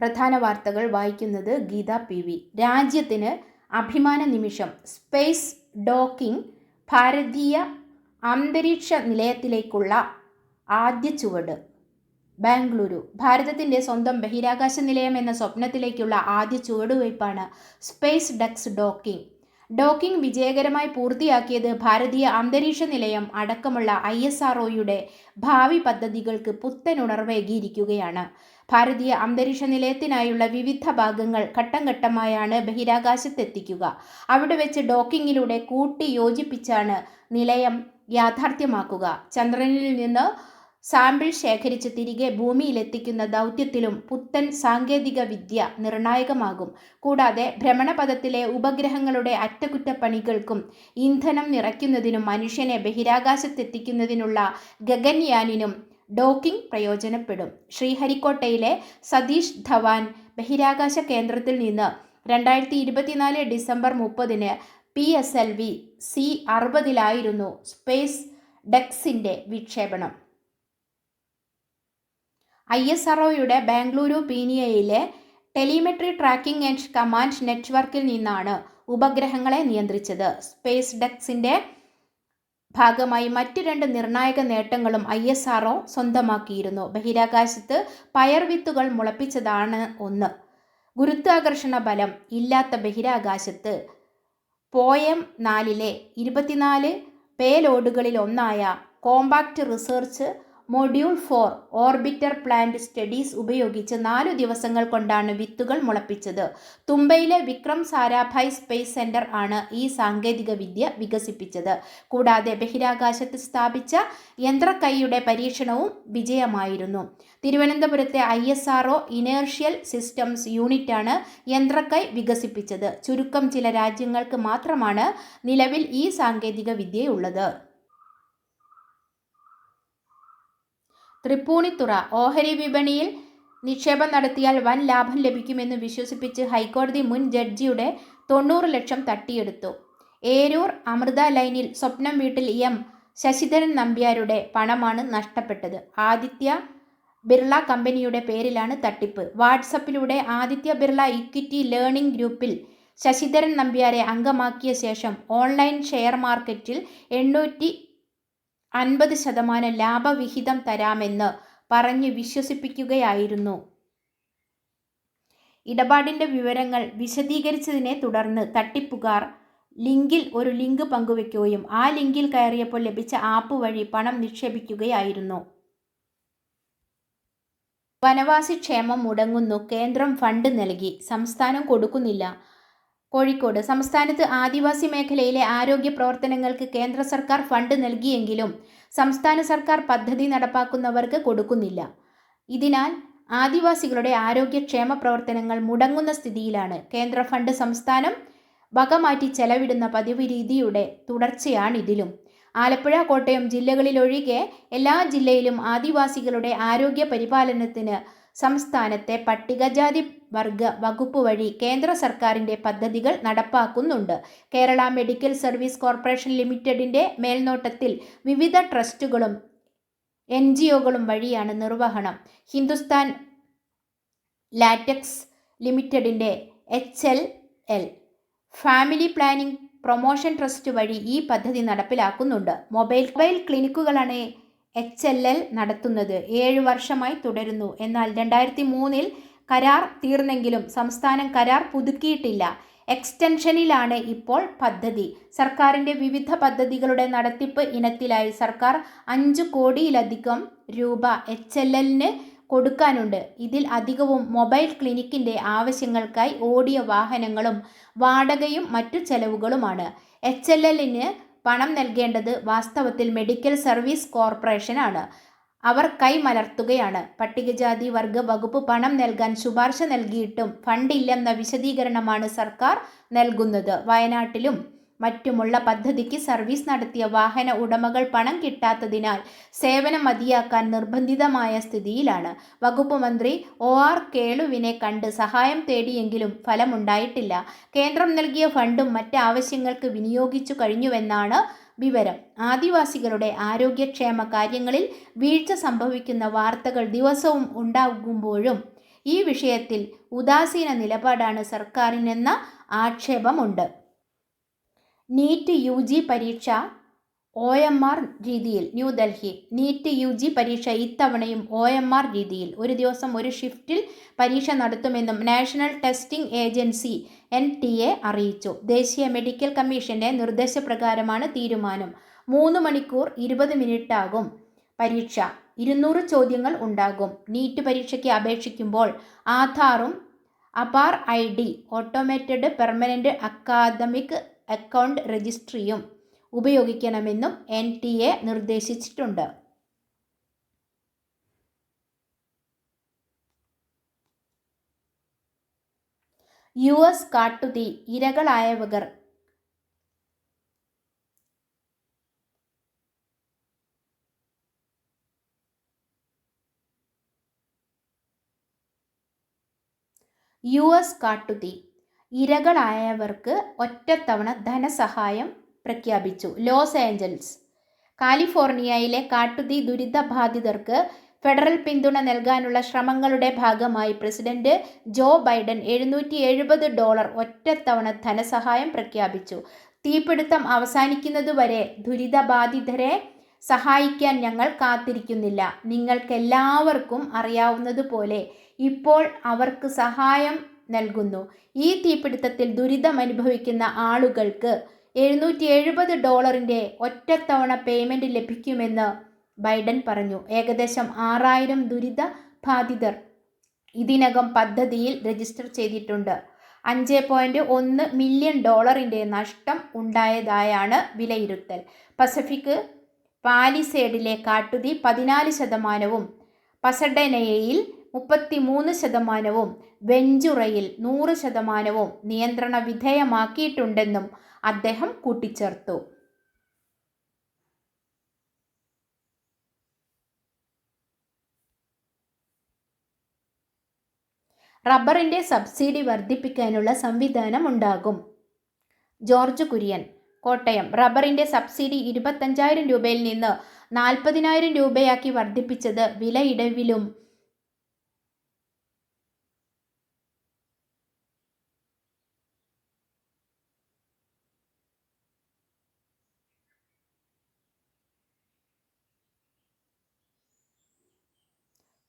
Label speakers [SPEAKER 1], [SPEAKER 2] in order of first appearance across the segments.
[SPEAKER 1] പ്രധാന വാർത്തകൾ വായിക്കുന്നത് ഗീത പി വി രാജ്യത്തിന് അഭിമാന നിമിഷം സ്പേസ് ഡോക്കിംഗ് ഭാരതീയ അന്തരീക്ഷ നിലയത്തിലേക്കുള്ള ആദ്യ ചുവട് ബാംഗ്ലൂരു ഭാരതത്തിൻ്റെ സ്വന്തം ബഹിരാകാശ നിലയം എന്ന സ്വപ്നത്തിലേക്കുള്ള ആദ്യ ചുവടുവയ്പ്പാണ് സ്പേസ് ഡക്സ് ഡോക്കിംഗ് ഡോക്കിംഗ് വിജയകരമായി പൂർത്തിയാക്കിയത് ഭാരതീയ അന്തരീക്ഷ നിലയം അടക്കമുള്ള ഐ എസ് ആർ ഭാവി പദ്ധതികൾക്ക് പുത്തനുണർവേകിയിരിക്കുകയാണ് ഭാരതീയ അന്തരീക്ഷ നിലയത്തിനായുള്ള വിവിധ ഭാഗങ്ങൾ ഘട്ടം ഘട്ടമായാണ് ബഹിരാകാശത്തെത്തിക്കുക അവിടെ വെച്ച് ഡോക്കിങ്ങിലൂടെ കൂട്ടി യോജിപ്പിച്ചാണ് നിലയം യാഥാർത്ഥ്യമാക്കുക ചന്ദ്രനിൽ നിന്ന് സാമ്പിൾ ശേഖരിച്ച് തിരികെ ഭൂമിയിലെത്തിക്കുന്ന ദൗത്യത്തിലും പുത്തൻ സാങ്കേതിക വിദ്യ നിർണായകമാകും കൂടാതെ ഭ്രമണപഥത്തിലെ ഉപഗ്രഹങ്ങളുടെ അറ്റകുറ്റപ്പണികൾക്കും ഇന്ധനം നിറയ്ക്കുന്നതിനും മനുഷ്യനെ ബഹിരാകാശത്തെത്തിക്കുന്നതിനുള്ള ഗഗൻയാനിനും ഡോക്കിംഗ് പ്രയോജനപ്പെടും ശ്രീഹരിക്കോട്ടയിലെ സതീഷ് ധവാൻ ബഹിരാകാശ കേന്ദ്രത്തിൽ നിന്ന് രണ്ടായിരത്തി ഇരുപത്തിനാല് ഡിസംബർ മുപ്പതിന് P S L V C അറുപതിലായിരുന്നു സ്പേസ് ഡെക്സിൻ്റെ വിക്ഷേപണം ഐ എസ് ആർഒയുടെ ബാംഗ്ലൂരു പീനിയയിലെ ടെലിമെട്രി ട്രാക്കിംഗ് ആൻഡ് കമാൻഡ് നെറ്റ്വർക്കിൽ നിന്നാണ് ഉപഗ്രഹങ്ങളെ നിയന്ത്രിച്ചത് സ്പേസ് ഡെക്സിൻ്റെ ഭാഗമായി മറ്റ് രണ്ട് നിർണായക നേട്ടങ്ങളും ഐ എസ് ഒ സ്വന്തമാക്കിയിരുന്നു ബഹിരാകാശത്ത് പയർവിത്തുകൾ മുളപ്പിച്ചതാണ് ഒന്ന് ഗുരുത്വാകർഷണ ബലം ഇല്ലാത്ത ബഹിരാകാശത്ത് പോയം നാലിലെ ഇരുപത്തിനാല് പേലോഡുകളിൽ ഒന്നായ compact research module for orbiter plant studies ഉപയോഗിച്ച് നാലു ദിവസങ്ങൾ കൊണ്ടാണ് വിത്തുകൾ മുളപ്പിച്ചത് തുമ്പയിലെ വിക്രം സാരാഭായ് സ്പേസ് സെന്റർ ആണ് ഈ സാങ്കേതിക വിദ്യ വികസിപ്പിച്ചത് കൂടാതെ ബഹിരാകാശത്ത് സ്ഥാപിച്ച യന്ത്രക്കൈയുടെ പരീക്ഷണവും വിജയമായിരുന്നു തിരുവനന്തപുരത്തെ I S R inertial systems യൂണിറ്റാണ് യന്ത്രക്കൈ വികസിപ്പിച്ചത് ചുരുക്കം ചില രാജ്യങ്ങൾക്ക് മാത്രമാണ് നിലവിൽ ഈ സാങ്കേതിക വിദ്യയുള്ളത് തൃപ്പൂണിത്തുറ ഓഹരി വിപണിയിൽ നിക്ഷേപം നടത്തിയാൽ വൻ ലാഭം ലഭിക്കുമെന്ന് വിശ്വസിപ്പിച്ച് ഹൈക്കോടതി മുൻ ജഡ്ജിയുടെ തൊണ്ണൂറ് ലക്ഷം തട്ടിയെടുത്തു ഏരൂർ അമൃത ലൈനിൽ സ്വപ്നം വീട്ടിൽ എം ശശിധരൻ നമ്പ്യാരുടെ പണമാണ് നഷ്ടപ്പെട്ടത് ആദിത്യ ബിർള കമ്പനിയുടെ പേരിലാണ് തട്ടിപ്പ് വാട്സപ്പിലൂടെ ആദിത്യ ബിർള ഇക്വിറ്റി ലേണിംഗ് ഗ്രൂപ്പിൽ ശശിധരൻ നമ്പ്യാരെ അംഗമാക്കിയ ശേഷം ഓൺലൈൻ ഷെയർ മാർക്കറ്റിൽ എണ്ണൂറ്റി അൻപത് ശതമാനം ലാഭവിഹിതം തരാമെന്ന് പറഞ്ഞ് വിശ്വസിപ്പിക്കുകയായിരുന്നു ഇടപാടിൻ്റെ വിവരങ്ങൾ വിശദീകരിച്ചതിനെ തുടർന്ന് തട്ടിപ്പുകാർ ലിങ്കിൽ ഒരു ലിങ്ക് പങ്കുവെക്കുകയും ആ ലിങ്കിൽ കയറിയപ്പോൾ ലഭിച്ച ആപ്പ് വഴി പണം നിക്ഷേപിക്കുകയായിരുന്നു വനവാസി ക്ഷേമം മുടങ്ങുന്നു കേന്ദ്രം ഫണ്ട് നൽകി സംസ്ഥാനം കൊടുക്കുന്നില്ല കോഴിക്കോട് സംസ്ഥാനത്ത് ആദിവാസി മേഖലയിലെ ആരോഗ്യ പ്രവർത്തനങ്ങൾക്ക് കേന്ദ്ര സർക്കാർ ഫണ്ട് നൽകിയെങ്കിലും സംസ്ഥാന സർക്കാർ പദ്ധതി നടപ്പാക്കുന്നവർക്ക് കൊടുക്കുന്നില്ല ഇതിനാൽ ആദിവാസികളുടെ ആരോഗ്യക്ഷേമ പ്രവർത്തനങ്ങൾ മുടങ്ങുന്ന സ്ഥിതിയിലാണ് കേന്ദ്ര ഫണ്ട് സംസ്ഥാനം വകമാറ്റി ചെലവിടുന്ന പതിവ് രീതിയുടെ തുടർച്ചയാണിതിലും ആലപ്പുഴ കോട്ടയം ജില്ലകളിലൊഴികെ എല്ലാ ജില്ലയിലും ആദിവാസികളുടെ ആരോഗ്യ പരിപാലനത്തിന് സംസ്ഥാനത്തെ പട്ടികജാതി വർഗ വകുപ്പ് വഴി കേന്ദ്ര സർക്കാരിൻ്റെ പദ്ധതികൾ നടപ്പാക്കുന്നുണ്ട് കേരള മെഡിക്കൽ സർവീസ് കോർപ്പറേഷൻ ലിമിറ്റഡിൻ്റെ മേൽനോട്ടത്തിൽ വിവിധ ട്രസ്റ്റുകളും എൻ ജി ഒകളും വഴിയാണ് നിർവഹണം ഹിന്ദുസ്ഥാൻ ലാറ്റക്സ് ലിമിറ്റഡിൻ്റെ H L L family planning promotion trust വഴി ഈ പദ്ധതി നടപ്പിലാക്കുന്നുണ്ട് മൊബൈൽ മൊബൈൽ ക്ലിനിക്കുകളാണ് എച്ച് എൽ എൽ നടത്തുന്നത് ഏഴ് വർഷമായി തുടരുന്നു എന്നാൽ രണ്ടായിരത്തി മൂന്നിൽ കരാർ തീർന്നെങ്കിലും സംസ്ഥാനം കരാർ പുതുക്കിയിട്ടില്ല എക്സ്റ്റൻഷനിലാണ് ഇപ്പോൾ പദ്ധതി സർക്കാരിൻ്റെ വിവിധ പദ്ധതികളുടെ നടത്തിപ്പ് ഇനത്തിലായി സർക്കാർ അഞ്ച് കോടിയിലധികം രൂപ എച്ച് എൽ എല്ലിന് കൊടുക്കാനുണ്ട് ഇതിൽ അധികവും മൊബൈൽ ക്ലിനിക്കിൻ്റെ ആവശ്യങ്ങൾക്കായി ഓടിയ വാഹനങ്ങളും വാടകയും മറ്റു ചെലവുകളുമാണ് എച്ച് എൽ എല്ലിന് പണം നൽകേണ്ടത് വാസ്തവത്തിൽ മെഡിക്കൽ സർവീസ് കോർപ്പറേഷനാണ് അവർ കൈമലർത്തുകയാണ് പട്ടികജാതി വർഗ വകുപ്പ് പണം നൽകാൻ ശുപാർശ നൽകിയിട്ടും ഫണ്ടില്ലെന്ന വിശദീകരണമാണ് സർക്കാർ നൽകുന്നത് വയനാട്ടിലും മറ്റുമുള്ള പദ്ധതിക്ക് സർവീസ് നടത്തിയ വാഹന ഉടമകൾ പണം കിട്ടാത്തതിനാൽ സേവനം മതിയാക്കാൻ നിർബന്ധിതമായ സ്ഥിതിയിലാണ് വകുപ്പ് മന്ത്രി ഒ ആർ കേളുവിനെ കണ്ട് സഹായം തേടിയെങ്കിലും ഫലമുണ്ടായിട്ടില്ല കേന്ദ്രം നൽകിയ ഫണ്ടും മറ്റ് ആവശ്യങ്ങൾക്ക് വിനിയോഗിച്ചു കഴിഞ്ഞുവെന്നാണ് വിവരം ആദിവാസികളുടെ ആരോഗ്യക്ഷേമ കാര്യങ്ങളിൽ വീഴ്ച സംഭവിക്കുന്ന വാർത്തകൾ ദിവസവും ഉണ്ടാകുമ്പോഴും ഈ വിഷയത്തിൽ ഉദാസീന നിലപാടാണ് സർക്കാരിനെന്ന ആക്ഷേപമുണ്ട് നീറ്റ് യു ജി പരീക്ഷ ഒ എം ആർ രീതിയിൽ ന്യൂഡൽഹി നീറ്റ് യു ജി പരീക്ഷ ഇത്തവണയും ഒ എം ആർ രീതിയിൽ ഒരു ദിവസം ഒരു ഷിഫ്റ്റിൽ പരീക്ഷ നടത്തുമെന്നും national testing agency N T A അറിയിച്ചു ദേശീയ മെഡിക്കൽ കമ്മീഷന്റെ നിർദ്ദേശപ്രകാരമാണ് തീരുമാനം മൂന്ന് മണിക്കൂർ ഇരുപത് മിനിറ്റ് ആകും പരീക്ഷ ഇരുന്നൂറ് ചോദ്യങ്ങൾ ഉണ്ടാകും നീറ്റ് പരീക്ഷയ്ക്ക് അപേക്ഷിക്കുമ്പോൾ ആധാറും APAAR I D automated permanent academic account രജിസ്ട്രിയും ഉപയോഗിക്കണമെന്നും എൻ ടി എ നിർദ്ദേശിച്ചിട്ടുണ്ട് യു എസ് കാട്ടുതീ ഇരകളായവകർ യു എസ് കാട്ടുതീ ഇരകളായവർക്ക് ഒറ്റത്തവണ ധനസഹായം പ്രഖ്യാപിച്ചു ലോസ് ഏഞ്ചൽസ് കാലിഫോർണിയയിലെ കാട്ടുതീ ദുരിതബാധിതർക്ക് ഫെഡറൽ പിന്തുണ നൽകാനുള്ള ശ്രമങ്ങളുടെ ഭാഗമായി പ്രസിഡന്റ് ജോ ബൈഡൻ എഴുന്നൂറ്റി എഴുപത് ഡോളർ ഒറ്റത്തവണ ധനസഹായം പ്രഖ്യാപിച്ചു തീപിടുത്തം അവസാനിക്കുന്നതുവരെ ദുരിതബാധിതരെ സഹായിക്കാൻ ഞങ്ങൾ കാത്തിരിക്കുന്നില്ല നിങ്ങൾക്കെല്ലാവർക്കും അറിയാവുന്നതുപോലെ ഇപ്പോൾ അവർക്ക് സഹായം നൽകുന്നു ഈ തീപിടുത്തത്തിൽ ദുരിതം അനുഭവിക്കുന്ന ആളുകൾക്ക് എഴുന്നൂറ്റി എഴുപത് ഡോളറിൻ്റെ ഒറ്റത്തവണ പേയ്മെൻ്റ് ലഭിക്കുമെന്ന് ബൈഡൻ പറഞ്ഞു ഏകദേശം ആറായിരം ദുരിത ബാധിതർ ഇതിനകം പദ്ധതിയിൽ രജിസ്റ്റർ ചെയ്തിട്ടുണ്ട് അഞ്ച് പോയിൻറ്റ് ഒന്ന് മില്യൺ ഡോളറിൻ്റെ നഷ്ടം ഉണ്ടായതായാണ് വിലയിരുത്തൽ പസഫിക് പാലിസേഡിലെ കാട്ടുതീ പതിനാല് ശതമാനവും പസഡനയയിൽ മൂന്ന് ശതമാനവും വെഞ്ചുറയിൽ നൂറ് ശതമാനവും നിയന്ത്രണ വിധേയമാക്കിയിട്ടുണ്ടെന്നും അദ്ദേഹം കൂട്ടിച്ചേർത്തു റബ്ബറിൻ്റെ സബ്സിഡി വർദ്ധിപ്പിക്കാനുള്ള സംവിധാനം ഉണ്ടാകും ജോർജ് കുര്യൻ കോട്ടയം റബ്ബറിൻ്റെ സബ്സിഡി ഇരുപത്തഞ്ചായിരം രൂപയിൽ നിന്ന് നാൽപ്പതിനായിരം രൂപയാക്കി വർദ്ധിപ്പിച്ചത് വിലയിടവിലും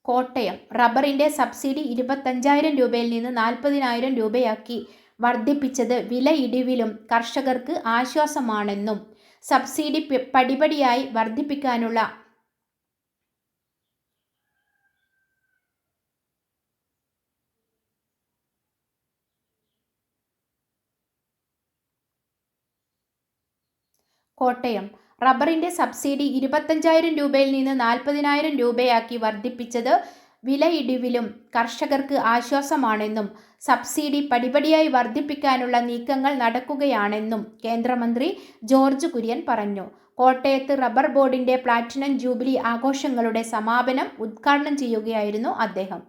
[SPEAKER 1] കോട്ടയം റബ്ബറിൻ്റെ സബ്സിഡി ഇരുപത്തഞ്ചായിരം രൂപയിൽ നിന്ന് നാൽപ്പതിനായിരം രൂപയാക്കി വർദ്ധിപ്പിച്ചത് വില ഇടിവിലും കർഷകർക്ക് ആശ്വാസമാണെന്നും സബ്സിഡി പടിപടിയായി വർദ്ധിപ്പിക്കാനുള്ള കോട്ടയം റബ്ബറിന്റെ സബ്സിഡി ഇരുപത്തഞ്ചായിരം രൂപയിൽ നിന്ന് നാൽപ്പതിനായിരം രൂപയാക്കി വർദ്ധിപ്പിച്ചത് വിലയിടിവിലും കർഷകർക്ക് ആശ്വാസമാണെന്നും സബ്സിഡി പടിപടിയായി വർദ്ധിപ്പിക്കാനുള്ള നീക്കങ്ങൾ നടക്കുകയാണെന്നും കേന്ദ്രമന്ത്രി ജോർജ് കുര്യൻ പറഞ്ഞു കോട്ടയത്ത് റബ്ബർ ബോർഡിന്റെ പ്ലാറ്റിനം ജൂബിലി ആഘോഷങ്ങളുടെ സമാപനം ഉദ്ഘാടനം ചെയ്യുകയായിരുന്നു അദ്ദേഹം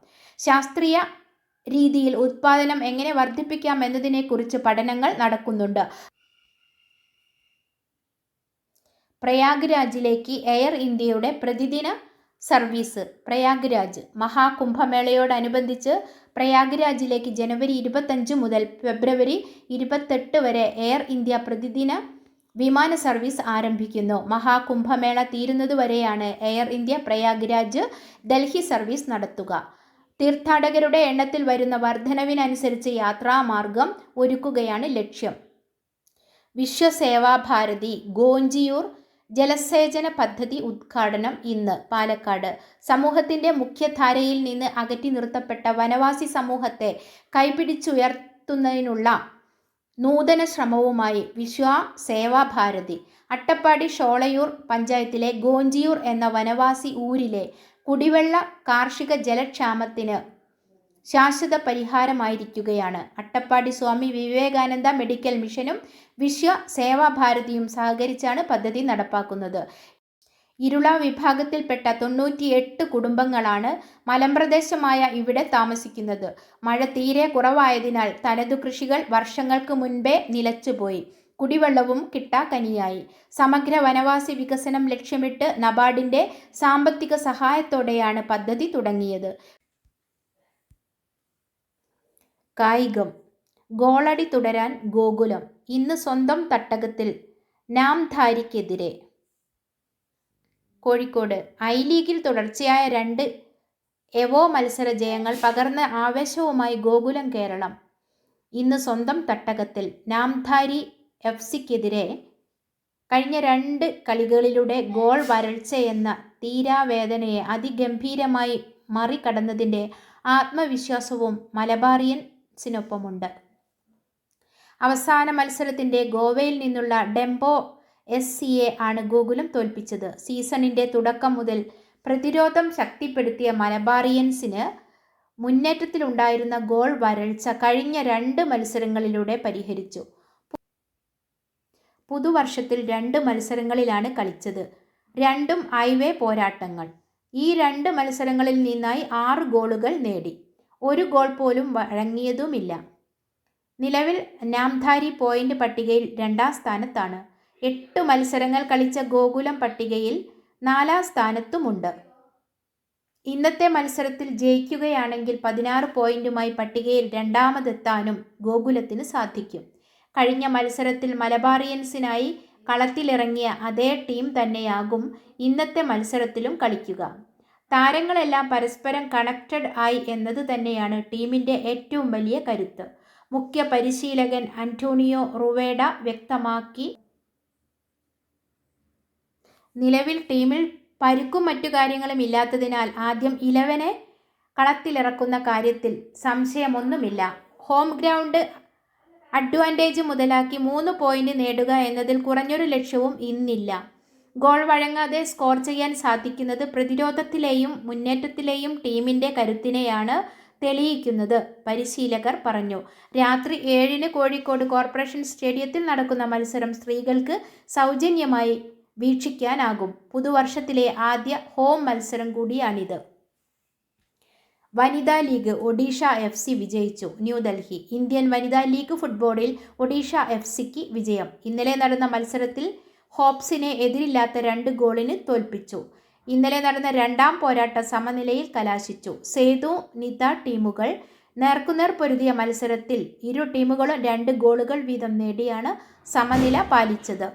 [SPEAKER 1] ശാസ്ത്രീയ രീതിയിൽ ഉത്പാദനം എങ്ങനെ വർദ്ധിപ്പിക്കാം എന്നതിനെക്കുറിച്ച് പഠനങ്ങൾ നടക്കുന്നുണ്ട് പ്രയാഗ് രാജിലേക്ക് എയർ ഇന്ത്യയുടെ പ്രതിദിന സർവീസ് പ്രയാഗ് രാജ് മഹാകുംഭമേളയോടനുബന്ധിച്ച് പ്രയാഗ് രാജിലേക്ക് ജനുവരി ഇരുപത്തഞ്ച് മുതൽ ഫെബ്രുവരി ഇരുപത്തെട്ട് വരെ എയർ ഇന്ത്യ പ്രതിദിന വിമാന സർവീസ് ആരംഭിക്കുന്നു മഹാകുംഭമേള തീരുന്നതുവരെയാണ് air India Prayagraj Delhi service നടത്തുക തീർത്ഥാടകരുടെ എണ്ണത്തിൽ വരുന്ന വർധനവിനനുസരിച്ച് യാത്രാമാർഗം ഒരുക്കുകയാണ് ലക്ഷ്യം വിശ്വസേവാഭാരതി ഗോഞ്ചിയൂർ ജലസേചന പദ്ധതി ഉദ്ഘാടനം ഇന്ന് പാലക്കാട് സമൂഹത്തിന്റെ മുഖ്യധാരയിൽ നിന്ന് അകറ്റി നിർത്തപ്പെട്ട വനവാസി സമൂഹത്തെ കൈപിടിച്ചുയർത്തുന്നതിനുള്ള നൂതന ശ്രമവുമായി വിശ്വ സേവാഭാരതി അട്ടപ്പാടി ഷോളയൂർ പഞ്ചായത്തിലെ ഗോഞ്ചിയൂർ എന്ന വനവാസി ഊരിലെ കുടിവെള്ള കാർഷിക ജലക്ഷാമത്തിന് ശാശ്വത പരിഹാരമായിരിക്കുകയാണ് അട്ടപ്പാടി സ്വാമി വിവേകാനന്ദ മെഡിക്കൽ മിഷനും വിശ്വ സേവാഭാരതിയും സഹകരിച്ചാണ് പദ്ധതി നടപ്പാക്കുന്നത് ഇരുള വിഭാഗത്തിൽപ്പെട്ട എട്ട് കുടുംബങ്ങളാണ് മലമ്പ്രദേശമായ ഇവിടെ താമസിക്കുന്നത് മഴ തീരെ കുറവായതിനാൽ തനതു കൃഷികൾ വർഷങ്ങൾക്ക് മുൻപേ നിലച്ചുപോയി കുടിവെള്ളവും കിട്ടാക്കനിയായി സമഗ്ര വനവാസി വികസനം ലക്ഷ്യമിട്ട് നബാർഡിൻ്റെ സാമ്പത്തിക സഹായത്തോടെയാണ് പദ്ധതി തുടങ്ങിയത് കായികം ഗോളടി തുടരാൻ ഗോകുലം ഇന്ന് സ്വന്തം തട്ടകത്തിൽ നാംധാരിക്കെതിരെ കോഴിക്കോട് ഐ ലീഗിൽ തുടർച്ചയായ രണ്ട് എവോ മത്സര ജയങ്ങൾ പകർന്ന ആവേശവുമായി ഗോകുലം കേരളം ഇന്ന് സ്വന്തം തട്ടകത്തിൽ നാംധാരി എഫ് സിക്കെതിരെ കഴിഞ്ഞ രണ്ട് കളികളിലൂടെ ഗോൾ വരൾച്ചയെന്ന തീരാവേദനയെ അതിഗംഭീരമായി മറികടന്നതിൻ്റെ ആത്മവിശ്വാസവും മലബാറിയൻ സിനൊപ്പമുണ്ട് അവസാന മത്സരത്തിൻ്റെ ഗോവയിൽ നിന്നുള്ള ഡെംബോ എസ് എ ആണ് ഗോകുലം തോൽപ്പിച്ചത് സീസണിൻ്റെ തുടക്കം മുതൽ പ്രതിരോധം ശക്തിപ്പെടുത്തിയ മലബാറിയൻസിന് മുന്നേറ്റത്തിലുണ്ടായിരുന്ന ഗോൾ വരൾച്ച കഴിഞ്ഞ രണ്ട് മത്സരങ്ങളിലൂടെ പരിഹരിച്ചു പുതുവർഷത്തിൽ രണ്ട് മത്സരങ്ങളിലാണ് കളിച്ചത് രണ്ടും ഹൈവേ പോരാട്ടങ്ങൾ ഈ രണ്ട് മത്സരങ്ങളിൽ നിന്നായി ആറ് ഗോളുകൾ നേടി ഒരു ഗോൾ പോലും വഴങ്ങിയതുമില്ല നിലവിൽ നാംധാരി പോയിന്റ് പട്ടികയിൽ രണ്ടാം സ്ഥാനത്താണ് എട്ട് മത്സരങ്ങൾ കളിച്ച ഗോകുലം പട്ടികയിൽ നാലാം സ്ഥാനത്തുമുണ്ട് ഇന്നത്തെ മത്സരത്തിൽ ജയിക്കുകയാണെങ്കിൽ പതിനാറ് പോയിന്റുമായി പട്ടികയിൽ രണ്ടാമതെത്താനും ഗോകുലത്തിന് സാധിക്കും കഴിഞ്ഞ മത്സരത്തിൽ മലബാറിയൻസിനായി കളത്തിലിറങ്ങിയ അതേ ടീം തന്നെയാകും ഇന്നത്തെ മത്സരത്തിലും കളിക്കുക താരങ്ങളെല്ലാം പരസ്പരം കണക്റ്റഡ് ആയി എന്നത് തന്നെയാണ് ടീമിൻ്റെ ഏറ്റവും വലിയ കരുത്ത് മുഖ്യ പരിശീലകൻ അന്റോണിയോ റുവേഡ വ്യക്തമാക്കി നിലവിൽ ടീമിൽ പരുക്കും മറ്റു കാര്യങ്ങളും ഇല്ലാത്തതിനാൽ ആദ്യം ഇലവനെ കളത്തിലിറക്കുന്ന കാര്യത്തിൽ സംശയമൊന്നുമില്ല ഹോം ഗ്രൗണ്ട് അഡ്വാൻറ്റേജ് മുതലാക്കി മൂന്ന് പോയിന്റ് നേടുക എന്നതിൽ കുറഞ്ഞൊരു ലക്ഷ്യവും ഇന്നില്ല ഗോൾ വഴങ്ങാതെ സ്കോർ ചെയ്യാൻ സാധിക്കുന്നത് പ്രതിരോധത്തിലെയും മുന്നേറ്റത്തിലെയും ടീമിൻ്റെ കരുത്തിനെയാണ് തെളിയിക്കുന്നത് പരിശീലകർ പറഞ്ഞു രാത്രി ഏഴിന് കോഴിക്കോട് കോർപ്പറേഷൻ സ്റ്റേഡിയത്തിൽ നടക്കുന്ന മത്സരം സ്ത്രീകൾക്ക് സൗജന്യമായി വീക്ഷിക്കാനാകും പുതുവർഷത്തിലെ ആദ്യ ഹോം മത്സരം കൂടിയാണിത് വനിതാ ലീഗ് ഒഡീഷ എഫ് സി വിജയിച്ചു ന്യൂഡൽഹി ഇന്ത്യൻ വനിതാ ലീഗ് ഫുട്ബോളിൽ ഒഡീഷ എഫ് സിക്ക് വിജയം ഇന്നലെ നടന്ന മത്സരത്തിൽ ഹോപ്സിനെ എതിരില്ലാത്ത രണ്ട് ഗോളിന് തോൽപ്പിച്ചു ഇന്നലെ നടന്ന രണ്ടാം പോരാട്ട സമനിലയിൽ കലാശിച്ചു സേതു നിത ടീമുകൾ നേർക്കുനേർ പൊരുതിയ മത്സരത്തിൽ ഇരു ടീമുകളും രണ്ട് ഗോളുകൾ വീതം നേടിയാണ് സമനില പാലിച്ചത്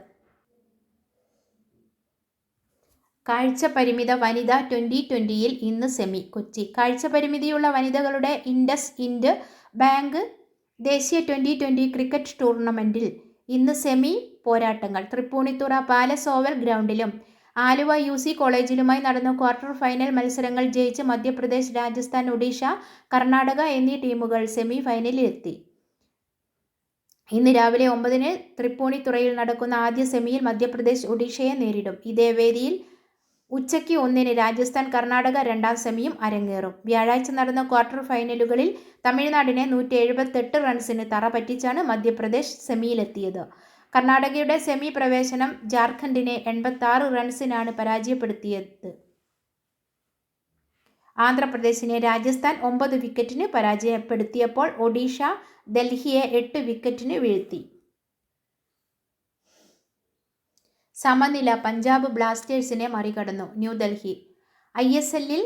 [SPEAKER 1] പരിമിത വനിത ട്വൻ്റി ട്വൻ്റിയിൽ ഇന്ന് സെമി കൊച്ചി പരിമിതിയുള്ള വനിതകളുടെ ഇൻഡസ് ഇൻഡ് ബാങ്ക് ദേശീയ ട്വൻ്റി ട്വൻ്റി ക്രിക്കറ്റ് ടൂർണമെൻറ്റിൽ ഇന്ന് സെമി പോരാട്ടങ്ങൾ തൃപ്പൂണിത്തുറ പാലസ് ഓവൽ ഗ്രൗണ്ടിലും ആലുവ യു സി കോളേജിലുമായി നടന്ന ക്വാർട്ടർ ഫൈനൽ മത്സരങ്ങൾ ജയിച്ച് മധ്യപ്രദേശ് രാജസ്ഥാൻ ഒഡീഷ കർണാടക എന്നീ ടീമുകൾ സെമി ഫൈനലിലെത്തി ഇന്ന് രാവിലെ ഒമ്പതിന് തൃപ്പൂണിത്തുറയിൽ നടക്കുന്ന ആദ്യ സെമിയിൽ മധ്യപ്രദേശ് ഒഡീഷയെ നേരിടും ഇതേ വേദിയിൽ ഉച്ചയ്ക്ക് ഒന്നിന് രാജസ്ഥാൻ കർണാടക രണ്ടാം സെമിയും അരങ്ങേറും വ്യാഴാഴ്ച നടന്ന ക്വാർട്ടർ ഫൈനലുകളിൽ തമിഴ്നാടിനെ നൂറ്റി എഴുപത്തെട്ട് റൺസിന് തറ പറ്റിച്ചാണ് മധ്യപ്രദേശ് സെമിയിലെത്തിയത് കർണാടകയുടെ സെമി പ്രവേശനം ജാർഖണ്ഡിനെ എൺപത്തി റൺസിനാണ് പരാജയപ്പെടുത്തിയത് ആന്ധ്രാപ്രദേശിനെ രാജസ്ഥാൻ ഒമ്പത് വിക്കറ്റിന് പരാജയപ്പെടുത്തിയപ്പോൾ ഒഡീഷ ഡൽഹിയെ എട്ട് വിക്കറ്റിന് വീഴ്ത്തി സമനില പഞ്ചാബ് ബ്ലാസ്റ്റേഴ്സിനെ മറികടന്നു ന്യൂഡൽഹി ഐ എസ് എല്ലിൽ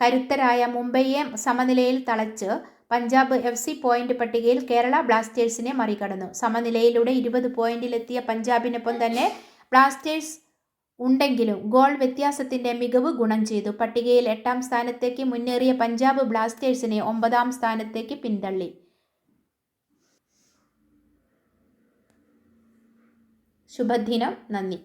[SPEAKER 1] കരുത്തരായ മുംബൈയെ സമനിലയിൽ തളച്ച് പഞ്ചാബ് എഫ് സി പോയിന്റ് പട്ടികയിൽ കേരള ബ്ലാസ്റ്റേഴ്സിനെ മറികടന്നു സമനിലയിലൂടെ ഇരുപത് പോയിന്റിലെത്തിയ പഞ്ചാബിനൊപ്പം തന്നെ ബ്ലാസ്റ്റേഴ്സ് ഉണ്ടെങ്കിലും ഗോൾ വ്യത്യാസത്തിന്റെ മികവ് ഗുണം ചെയ്തു പട്ടികയിൽ എട്ടാം സ്ഥാനത്തേക്ക് മുന്നേറിയ പഞ്ചാബ് ബ്ലാസ്റ്റേഴ്സിനെ ഒമ്പതാം സ്ഥാനത്തേക്ക് പിന്തള്ളി ശുഭദിനം നന്ദി